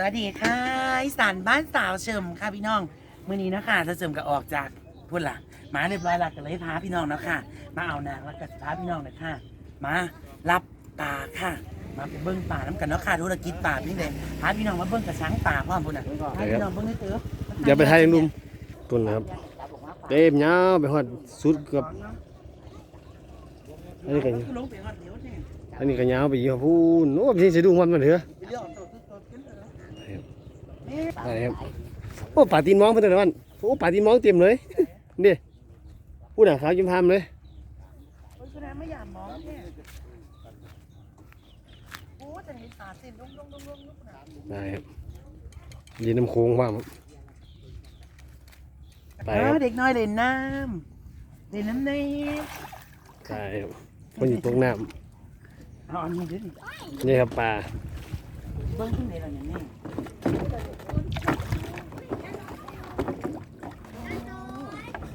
สวัสดีค่ะอีสานบ้านสาวเฉิมค่ะพี่น้องมื้อนี้นะคะจะเฉิมก็ออกจากพุ่นล่ะมาเรียบร้อยและก็เลยพาพี่น้องเนาะค่ะ มาเอานางแล้วก็พาพี่น้องเลยค่ะ มารับปลาค่ะ มาไปเบิ้งป่าน้ำกันเนาะค่ะธุรกิจป่าพี่เลยพาพี่น้องมาเบิ้งกระชังป่าพร้อมพุ่นน่ะพาพี่น้องเบิ้งให้เถอะเดี๋ยวไปถ่ายยังดุมต้นนะครับเต็มยาวไปฮอดสุดเกับอันนี้ก็ลงไปฮอดเดี๋ยวนี่อันนี้ก็ยาวไปอยู่พูนโอ้พี่สิดูมันมันเถอะ เรื่องตัวตัวตัวขึ้นเลยนี่ อะไรครับโอ้ป่าตีนมองเพิ่นแต่วันโอ้ป่าตีนมองเต็มเลยนี่พูดอะขาวยิ้มพามเลยโอ้ยคุณน้าไม่อยากมองเนี่ยโอ้จะเห็นป่าเส้นลงลงลงลงลงได้ครับยีน้ำโค้งว่างครับไปเด็กน้อยเล่นน้ำเล่นน้ำในใช่ครับคนอยู่ตรงน้ำนี่ครับป่าเบิ้งขึ้นเลยล่ะเนี่ยแม่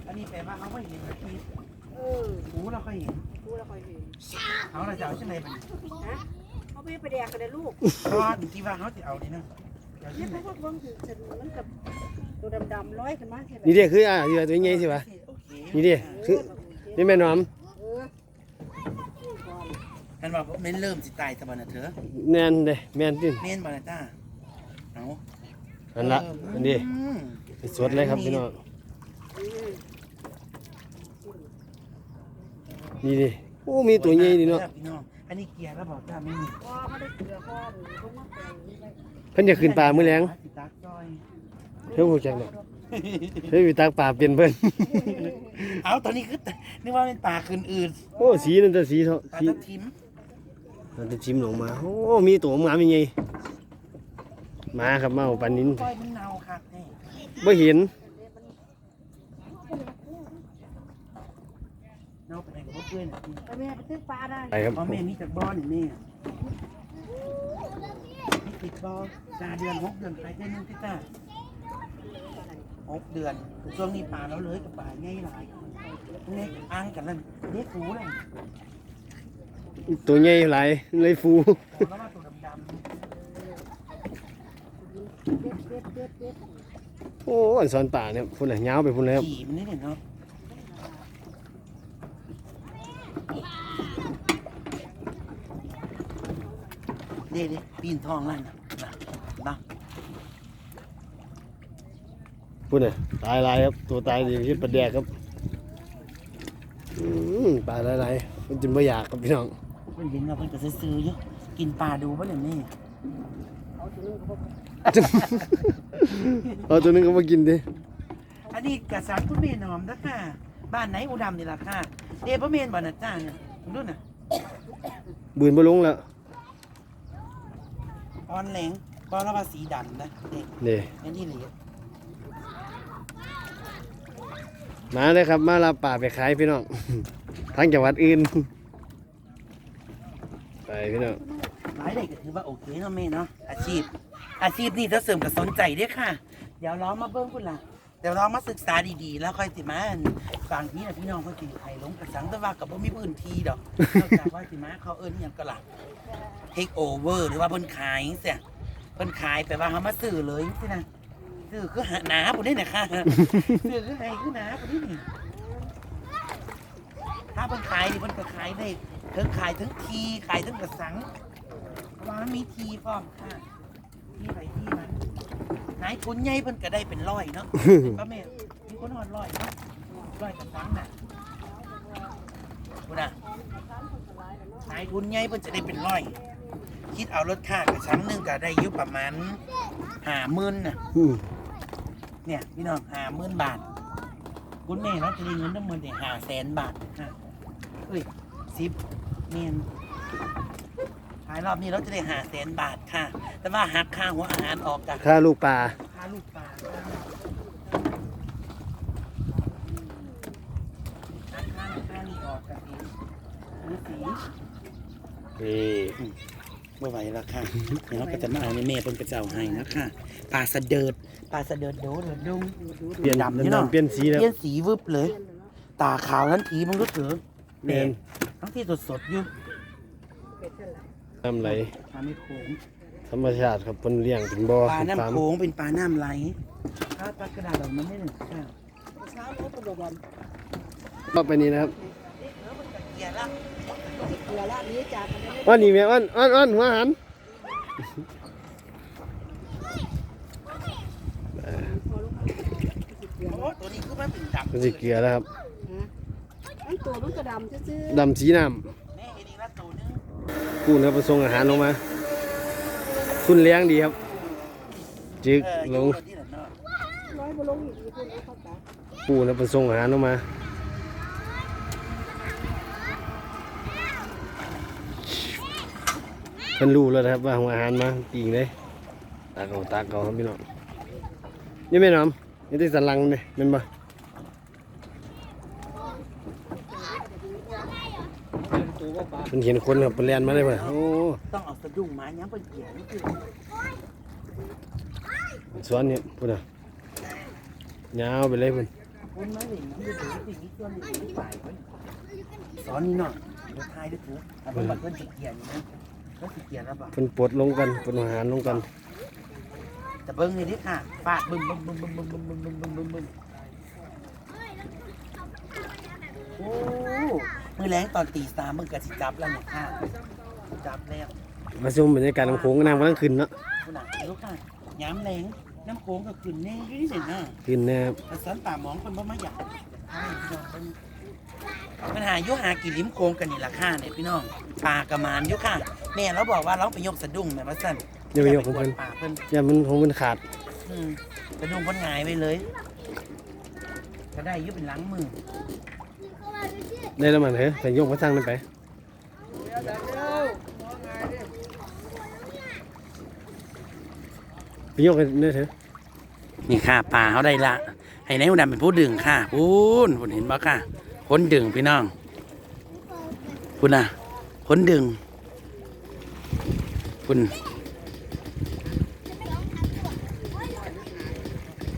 อันนี้แปลว่าเขาไม่เห็นนะพี่เออหูเราก็เห็นดูแล้วค่อยเห็นเขาเราจะเอาช่ไหนมันฮะเขาไม่ไปแดกกันเลยลูกก็คิดว่าเขาจะเอาดีนะเดี๋ยวนี่ที่ไหนเพราะว่าเบิ้งถึงฉันมันกับตัวดำๆร้อยขึ้นมาใช่ไหมนี่เด้คืออะอยู่ตัวใหญ่สิวะโอเคนี่เด้คือนี่แม่น้อมเออกันว่าเม้นเริ่มสิตายตะบันนะเถอะแน่นเด้แม่นติเม้นบานาต้าเอาอันละอันนี้อืมสดเลยครับพี่น้อง อืม นี่ดิโอ้มีตัวใหญ่ดิเนาะพี่น้องอันนี้เกียร์แล้วบอกจ้าไม่มีพอเขาได้เกลือพอหรือเขามาแปลงนี่ไปเพิ่นจะขึ้นป่ามื้อแลงสิตากจอยเพิ่นฮู้จักเนาะเฮ้ยไปตักป่าเปลี่ยนเพิ่นเอาตอนนี้คือนึกว่าเป็นป่าคืนอื่นโอ้สีนั่นแต่สีเท่าป่าสีทับทิมมันจะชิมลงมาโอ้มีตัวงามยังไงมาครับมาเอาปลานิ้นก้อยมันเนาค่ะนี่บ่เห็น เนาไปไหนกับเพื่อนน่ะไปแม่ไปซื้อปลาได้ไปครับพ่อแม่มีจากบ่อนี่แม่มีติดบ่อจ้าเดือนหกเดือนไปเท่านึงที่จ้าหกเดือนช่วงนี้ป่าเราเลยกับป่าง่ายหลายนี่อ้างกันแล้วเรียกหูเลยตัวใหญ่หลายเลยฟูแล้วว่าตัวดำเด็ดเด็ดเด็ดเด็ดโอ้อันสอนป่าเนี่ยพุ่นน่ะยาวไปพุ่นเลยครับๆขี่มันนี่เนี่ยเนาะ เด็ดปีนทองนั่นนะนะพุ่นน่ะตายหลายครับ ตัวตายดีที่ปลาแดกครับอืมปลาหลายๆมันจะบ่อยากครับพี่น้องเพิ่นเห็นเราเพิ่นก็ซื้อๆอยู่กินปลาดูป่ะเนี่ยแม่เอาตัวนึงเขาบอกเอาตัวนึงก็มากินดิอันนี้กระสังคุณแม่หนอมนะค่ะ บ้านไหนอุดมนี่ล่ะค่ะเดบะเมนบ่นะจ้าเนี่ยดูน่ะบืนบ่ลงแล้ว ออนแหลงก็ระว่าสีดำนะเด็กนี่นั่นที่เหลือมาเลยครับ มาลาป่าไปขายพี่น้องทางจังหวัดอื่น ไปพี่น้องหลายเด็กก็ถือว่าโอเคเนาะแม่เนาะอาชีพ อาชีพนี่ถ้าเสริมกับสนใจเด้อค่ะ เดี๋ยวลองมาเบิ่งพุ่นล่ะ เดี๋ยวลองมาศึกษาดีๆ แล้วค่อยสิมาอั่นบางทีน่ะพี่น้องเพิ่นสิไผลงกระสังแต่ว่าก็บ่มีพื้นที่ดอกนอกจากว่าสิมาเขาเอิ้นหยังก็ล่ะ take over หรือว่าเพิ่นขายจังซี่เพิ่นขายแปลว่าเฮามาซื้อเลยจังซี่นะซื้อคือหาหนาพุ่นนี่น่ะค่ะ ซื้อคือให้คือหนาพุ่นนี่นี่ถ้าเพิ่นขายนี่เพิ่นก็ขายได้เพิ่นขายทั้งทีขายทั้งกระสังเพราะว่ามันมีทีพร้อมค่ะที่ไปที่มัน นายทุนใหญ่เพิ่นก็ได้เป็นร้อยเนาะก็แม่มีคนหอดร้อยเนาะร้อยกระสังน่ะคุณน่ะนายทุนใหญ่เพิ่นจะได้เป็นร้อย คิดเอารถค่ากระสังหนึงก็ได้อยู่ประมาณห้าหมื่นน่ะอืมเนี่ยพี่น้องห้าหมื่นบาท คุณแม่เราจะได้เงินทั้งหมดเนี่ยห้าแสนบาทค่ะเอ้ยสิบเมียนขายรอบนี้เราจะได้ห้าแสนบาทค่ะ แต่ว่าหักค่าหัวอาหารออกจากค่าลูกปลาค่าลูกปลาหักค่าค่านี่ออกจากเองนี่สีนี่ไม่ไหวแล้วค่ะเดี๋ยวเราก็จะมาเอาในเมย์เพิ่นกระเจ้าให้นะคะปลาสะเดิดปลาสะเดิดโดดเดิดดุงเปลี่ยนดำนี่เนาะดำๆเปลี่ยนสีแล้วเปลี่ยนสีวึบเลย ตาขาวทันทีมึงรู้เถอะเปลี่ยนทั้งที่สดสดๆอยู่ เป็ดเท่าไหร่ทำไรทำให้โค้งทธรรมชาติครับเพิ่นเลี้ยงเป็นบ่อปลาเป็นฟาร์มน้ำโขงเป็นปลาน้ำไหลถ้าปลากระดาษแบบมันไม่หนึ่งค่ะเช้าเขาตัวดำก็ไปนี่นะครับเกียร์แล้วเกลือละนี้จากกันไม่อ้อนนี่แม่อ้อนอ้อนอ้อนหัวหันพอลงมาสิเกลือโอ้ตัวนี้คือมันเป็นดำมันสิเกลือแล้วครับฮะอันตัวมันกระดำซื่อดำสีน้แม่เห็นอีกแล้วตัวนึงำกู้นะครับไปส่งอาหารลงมา คุณเลี้ยงดีครับ จึกเออลลงงที่หลังเนาะๆร้อยบ่ลงอีกทีคนเอาเข้าตากู้นะครับไปส่งอาหารลงมาเพิ่นรู้แล้วนะครับว่าหัวอาหารมาจริงเลยตากเอาตากเอาครับพี่น้องนี่แม่น้อมนี่ที่สันหลังนี่แม่นบ่เพิ่นเห็นคนครับเพิ่นแล่นมาเลยว่ะโอ้ต้องเอาสะดุ้งมาย้ำเป็นเกียร์นี่คือสวนนี่พุ่นน่ะยาวไปเลยพุ่นคุณมาหลิงมันจะถึงสิ่งที่ตัวหนึ่งไม่ไหวเว้ยสอนนี่เนาะเดี๋ยวทายด้วยถูกเอาเป็นบัตรเพื่อนสิเกียร์อยู่นะก็สิเกียร์แล้วป่ะเพิ่นปลดลงกันปลดอาหารลงกันแต่เบิ้งนี่ดิค่ะฟาดบึ้มบึ้มบึ้มบึ้มบึ้มบึ้มบึ้มบึ้มบึ้มบึ้มบึ้มโอ้ มือแรงตอนตีสามมึงกะสิจับแล้วเนี่ยค่ะจับแล้วมาชมบรรยากาศน้ำโขงน้ำกำลังขึ้นเนาะคุณน่ะลูกค่ะย้ำแรงน้ำโค้งก็ขึ้นแน่อยุ่ที่เห็นน่ะขึ้นนะครับแต่สันป่าหมองคนบ่มาอยากให้พี่น้องเบิ่งปัญหาอยุหากี่ลิ้มโค้งกันนี่ล่ะค่ะเนี่ยพี่น้องปลากระมานอยุค่ะ แม่เราบอกว่าเราไปยกสะดุ้งแม่ว่าสั่นอย่าไปยกของเพิ่นปลาเพิ่นอย่ามันของเพิ่นขาดอืมสะดุ้งเพิ่นหงายไปเลย ก็ได้อยุเป็นหลังมือ ได้แล้วมันเฮ้ยแต่ยกมาสร้างนั่นไปไปยกกันได้เถอะนี่ค่ะปลาเขาได้ละให้นายหัวดำเป็นผู้ดึงค่ะพูนคุณเห็นบ่ค่ะคนดึงพี่น้องคุณน่ะคนดึง คุณ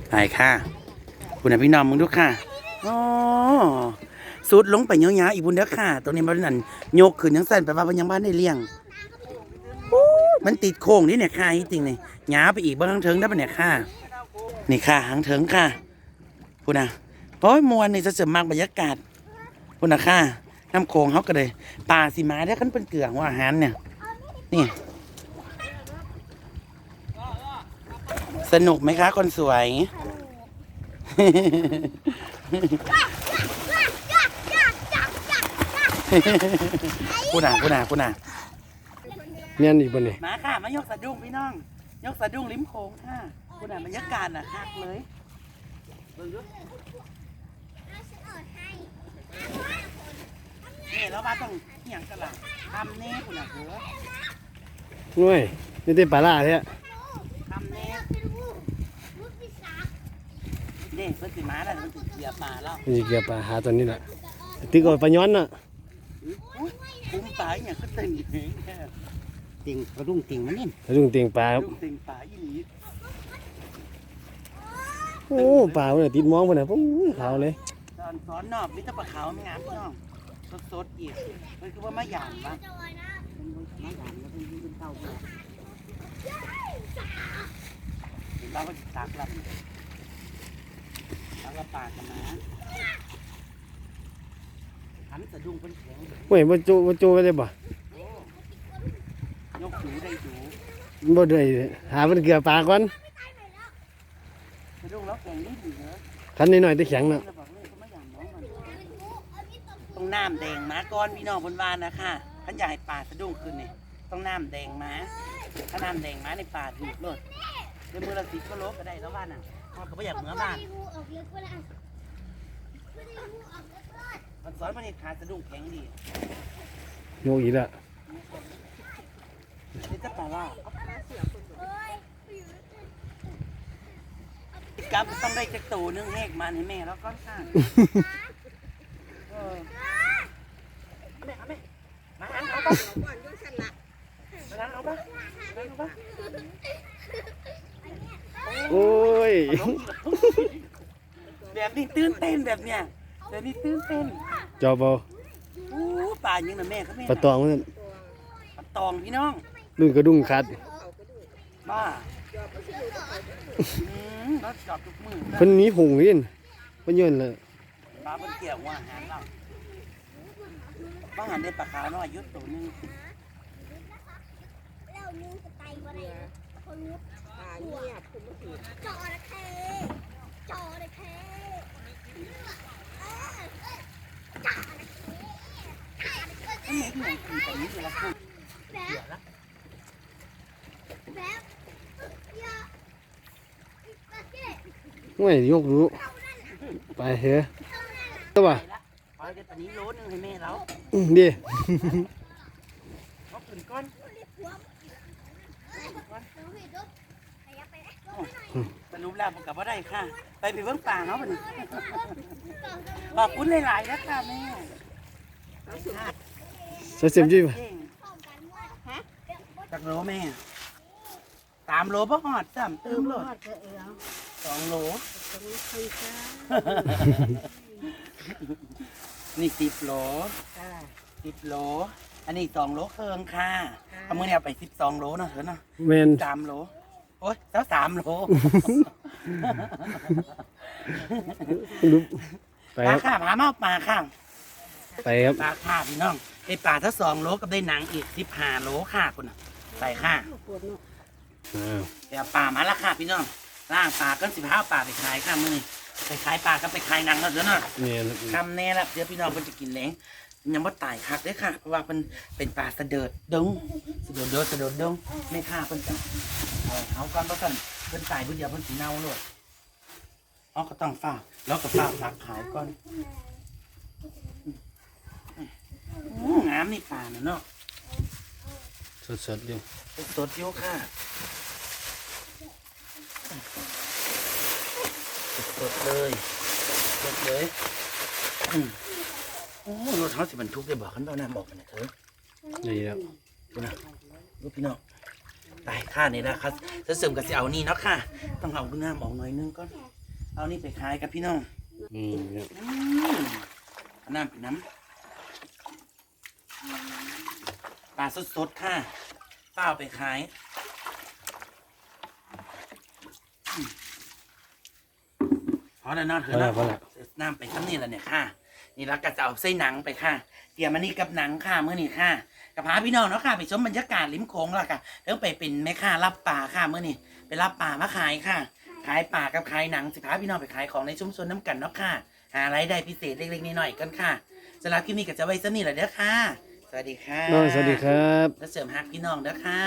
ไปค่ะ คุณน่ะพี่น้องมึงดูค่ะอ๋อ สุดลงไปเงี้ยๆอีกบุญเด้อค่ะ ตรงนี้มันนั่นโยกขึ้นยังสั่นไปว่ามันยังบ้านได้เลี้ยงมันติดโค้งนี่เนี่ยค่ะจริงๆนี่หยาไปอีกบ้างเทิงได้ปะเนี่ยค่ะ นี่ค่ะหางเถิงค่ะคุณนะโอ้ยมวนนี่จะเสริมมากบรรยากาศคุณนะค่ะน้ำโขงเขาก็เลยป่าสีมาได้ขันเป็นเกลือหัวอาหารเนี่ยนี่สนุกไหมคะคนสวย คุณน่ะคุณน่ะคุณน่ะเนียนอีกบนนี่มาค่ะ มายกสะดุ้งพี่น้อง ยกสะดุ้งริมโขงค่ะคุณอะบรรยากาศน่ะคักเลยเบิ่งดูนี่แล้วว่าต้องเหี่ยงกันล่ะทำแน่คุณอะเถอะง่วยนี่ได้ปลาล่าแท้ทำแน่นี่เพิ่นสิมาแล้วมันสิเกียร์ปลาแล้วมันจะเกี่ยวปลาหาตัวนี้แหละตึกเอาปลาย้อนน่ะอุ๊ย คุ้มปลาอย่างก็เต็งเองแค่ติ่งกระดุ้งติ่งมันนี่แล้วลุงเตียงปลากคระรับดุ้งติ่งปลาอีหลีโอ้ปลาเนี่ยติดมองไปเนี่ยปุ๊บขาวเลย ตอนสอนนอกมิตรปลาขาวไม่งามพี่น้องสดๆอีกมันคือว่ามาหยามปะมาหยามแล้วเป็นยืนเต้าเพื่อเห็นเราก็ตักละตักละปลากันนะ หันสะดุ้งเป็นแข็งเว้ยมาโจมาโจไปได้บ่ยกหูได้หูบ่ได้หามันเกลือปลาก่อนสะดุ้งแล้วแข็งนิดหนึ่งเหรอคันนิดหน่อยได้แข็งเนาะแล้วบอกเลยก็มาหยามน้องมันต้องน้ำแดงมาก่อนพี่น้องบนวานนะค่ะท่านอยากให้ป่าสะดุ้งขึ้นนี่ต้องน้ำแดงมาถ้าน้ำแดงมาในป่าถูกเลยเดี๋ยวมือละสิบก็โลก็ได้แล้วบ้านน่ะพ่อก็ไม่อยากเหมือนบ้านมันสอ นมันนี่ขาสะดุ้งแข็งดีโยกอีกแล้วนี่จะแปลว่ากับต้องได้จักตูนึงแหกมันให้แม่แล้วก็ข้างเออเอาแม่เอาแม่มาหันเอาปะก่อนด้วยสันละมาหันเอาปะมาหันเอาปะโอ้ย แบบนี้ตื่นเต้นแบบเนี้ยแบบนี้ตื่นเต้น จอบเอาอู้ป่ายังนะแม่ครับแม่ปลาตองมันปลาตองพี่น้องรุ่นกระดุงขาดเอากระดูกบ้าอืมรถจอดทุกมือเพิ่นหนีหงเล่นเพิ่นย้อนเลยปลาเพิ่นเกี่ยวว่าอาหารเราบ้างหันได้ปลาขาวน้อยอยุดตัวหนึงแล้วนึงจะไตบ่ได้คนรู้ตาเงียบคุณไม่ผิดจอระเข้จอระเข้เออจอระเข้ ไม่เหมือนคือแต่นี้เวลาพูดแบบเกี่ยวละแบบอย่าปาเก้ไม่ยกรู้ ไปเถอะตัวบ่ไปละขอเดี๋ยวตอนนี้โลนึงให้แม่เราอืมดีเขาขึ้นก้อน สรุปแล้วมันกับว่าได้ค่ะ ไปไปเบิ่งป่าเขาบัดนี้ต่อกันขอบคุณหลายๆนะค่ะแม่ใส่เสียมจี้ป่ะเก่งพร้อมกันว่าฮะจากโลแม่สามโลพ่อหอดสามเติมโลทอดเถอะเออสองโลตรงนี้คุยจ้านี่สิบโลค่ะสิบโล อันนี้สองโลเคิงค่ะเอามือเนี่ยเอาไปสิบสองโลเนาะเถอะเนาะแมนสามโลโอ๊ยแล้วสามโลดูไปปคลารับค่ะปลาเมาปลาค่ะไปครับปลาค่ะพี่น้องได้ปลาทั้งสองโลกับได้หนังอีกสิบห้าโลค่ะคุณน่ะใส่ค่ะปวดเนาะอ้าวเดี๋ยวปลามาแล้วค่ะพี่น้องล่างปลาก็สิบห้าปลาไปขายค่ะมือนี้ไปขายปลาก็ไปขายหนังแล้วเถอะเนาะแมนคำแน่ละเดี๋ยวพี่น้องเพิ่นจะกินแหลงยังบ่ตายคักเด้อค่ะเพราะว่าเพิ่นเป็นปลาเสดิร์ดดงเสดิร์ดเด้อเสดิร์ดดงไม่ฆ่าเพิ่นจะ เอาเอาก่อนเพราะกันเพิ่นตายเพิ่นเดียวเพิ่นสิเน่าโลดอ๋อก็ต้องฝ้าแล้วก็ฝ้าตักขายก่อนอู้งามนี่ปลาน่ะเนาะสดๆอยู่สดๆอยู่ค่ะสดๆเลยสดเลยอืมโอ้รถเฮาสิบรรทุกได้บอกคันเบาน้ำบอกกันนะเถอะนี่ครับดูนะลูกพี่น้อง ตายค่านี่นะครับจะเสริมกับสิเอานี่เนาะค่ะ ต้องเอาหน้าหมองหน่อยนึงก่อน เอานี่ไปขายกับพี่น้องอืมครับอืมเอาน้ำเป็นน้ำปลาสดๆค่ะป้าเอาไปขายอืมพอแล้วเนอนเถพออะแล้วเนาะ พอแล้วน้ำไปทั้งนี่แหละเนี่ยค่ะ นี่แล้วก็จะเอาไส้หนังไปค่ะ เตรียมอันนี้กับหนังค่ะเมื่อนี้ค่ะ กับพาพี่น้องเนาะค่ะไปชมบรรยากาศริมโขงแล้วค่ะแล้วไปเป็นแม่ค้ารับปลาค่ะเมื่อนี้ไปรับปลามาขายค่ะ ขายปลากับขายหนังสิพาพี่น้องไปขายของในชุมชนน้ำกันเนาะค่ะ หารายได้พิเศษเล็กๆน้อยๆกันค่ะสำหรับคลิปนี้ก็จะไว้สนี่แหละเด้อค่ะ สวัสดีค่ะน้องสวัสดีครับ แล้วเสริมฮักพี่น้องเด้อค่ะ